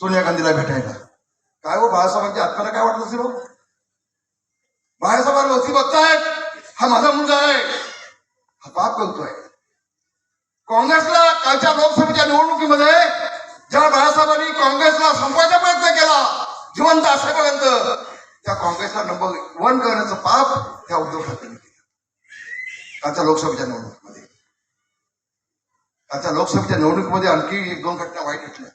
सोनिया गांधीला भेटायला. काय हो बाळासाहेबांच्या आत्म्याला काय वाटत असेल हो? बाळासाहेब वरती बघतायत हा माझा मुलगा आहे. हा पाप करतोय काँग्रेसला कालच्या लोकसभेच्या निवडणुकीमध्ये ज्या बाळासाहेबांनी काँग्रेसला संपवायचा प्रयत्न केला जिवंत असेपर्यंत त्या काँग्रेसला नंबर वन करण्याचं पाप त्या उद्धव ठाकरेंनी केलं. कालच्या लोकसभेच्या निवडणुकीमध्ये. कालच्या लोकसभेच्या निवडणुकीमध्ये आणखी एक दोन घटना वाईट घटल्या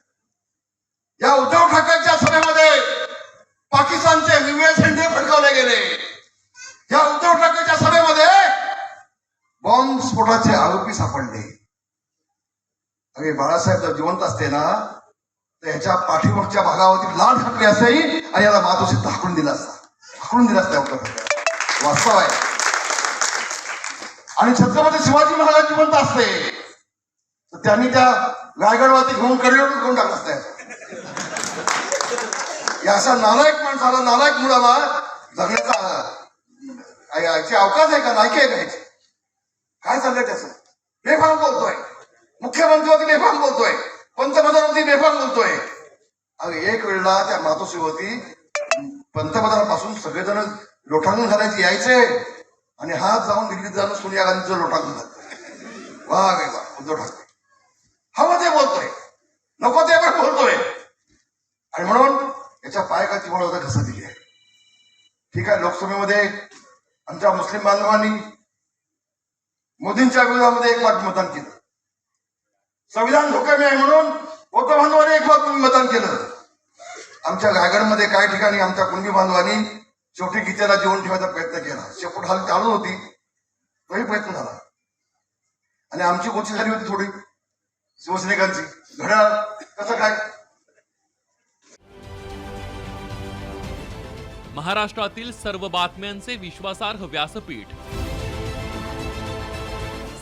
बॉम्बस्फोटाचे आरोपी सापडले. अरे बाळासाहेब जर जिवंत असते ना तर ह्याच्या पाठीमागच्या भागावरती लाल ठाकरे असेही आणि याला मातोशी धाकून दिला असता. धाकून दिला असता एवढं वास्तव आहे. आणि छत्रपती शिवाजी महाराज जिवंत असते. तर त्यांनी त्या रायगडवरती घेऊन करिअर घेऊन टाकला असते या अशा नालायक माणसाला नालायक मुलाला जगण्याचा अवकाश आहे का? नाही आहे का याची काय चाललंय त्याचं बेफाम बोलतोय मुख्यमंत्र्यावरती बेफाम बोलतोय. पंतप्रधानावरती बेफाम बोलतोय. अरे एक वेळेला त्या मातोश्रीवरती पंतप्रधानापासून सगळेजण लोटांगण घालायचे यायचे. आणि हात जाऊन दिल्लीत जाऊन सोनिया गांधीचं लोटांगण झालं. वा रे वा उद्धव ठाकरे. हवं ते बोलतोय. नको ते पण बोलतोय. आणि म्हणून याच्या पायकाची होता कसं दिली आहे. ठीक आहे लोकसभेमध्ये आमच्या मुस्लिम बांधवांनी मोदींच्या विरोधामध्ये एक मत मतदान केलं. संविधान धोक्यामे आहे म्हणून बौद्ध बांधवांनी एक मत मतदान केलं. आमच्या रायगडमध्ये काही ठिकाणी आमच्या कुणबी बांधवांनी शेवटी गीतेला जेवण ठेवायचा प्रयत्न केला. शेपूट हाल चालू होती तोही प्रयत्न झाला. आणि आमची गोष्टी झाली होती थोडी शिवसैनिकांची. घड्याळ कसं काय? महाराष्ट्रातील सर्व बातम्यांचे विश्वासार्ह व्यासपीठ.